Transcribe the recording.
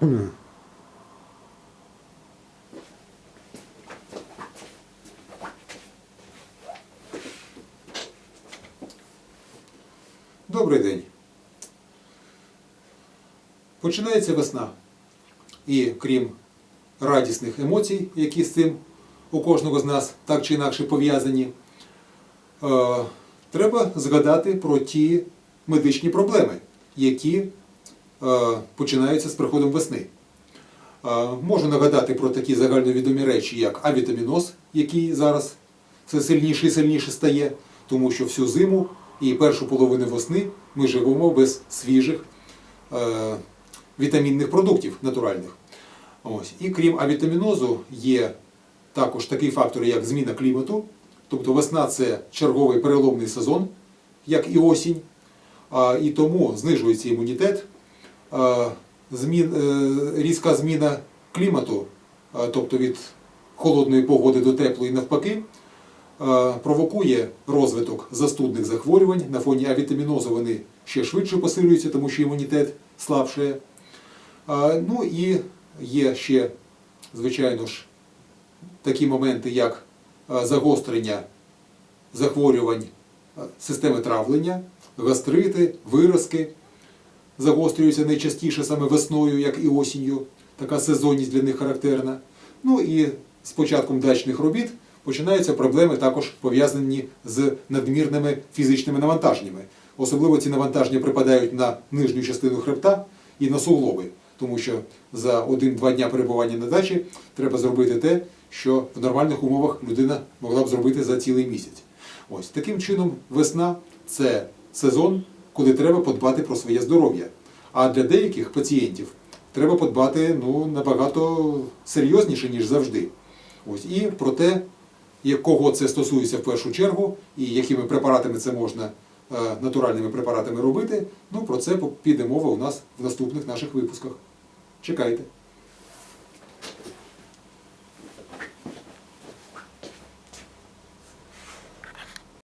Добрий день. Починається весна. І крім радісних емоцій, які з цим у кожного з нас так чи інакше пов'язані, е, треба згадати про ті медичні проблеми, які починаються з приходом весни. Е, Можу нагадати про такі загальновідомі речі, як авітаміноз, який зараз все сильніше і сильніше стає, тому що всю зиму і першу половину весни ми живемо без свіжих е, вітамінних продуктів натуральних. Ось. І крім авітамінозу, є також такий фактор, як зміна клімату. Тобто весна це черговий переломний сезон, як і осінь. І тому знижується імунітет. А, змін, е, різка зміна клімату, тобто від холодної погоди до теплої навпаки, е, провокує розвиток застудних захворювань. На фоні авітамінозу вони ще швидше посилюються, тому що імунітет слабшає. Ну і є ще, звичайно ж, такі моменти, як е, загострення захворювань е, системи травлення, гастрити, виразки загострюються найчастіше саме весною, як і осінню. Така сезонність для них характерна. Ну і з початком дачних робіт починаються проблеми також пов'язані з надмірними фізичними навантаженнями. Особливо ці навантаження припадають на нижню частину хребта і на суглоби, тому що за один-два дня перебування на дачі треба зробити те, що в нормальних умовах людина могла б зробити за цілий місяць. Ось таким чином, весна це сезон, коли треба подбати про своє здоров'я. А для деяких пацієнтів треба подбати ну, набагато серйозніше, ніж завжди. Ось і про те, якого це стосується в першу чергу, і якими препаратами це можна е, натуральними препаратами робити. Ну про це піде мова у нас в наступних наших випусках. Чекайте.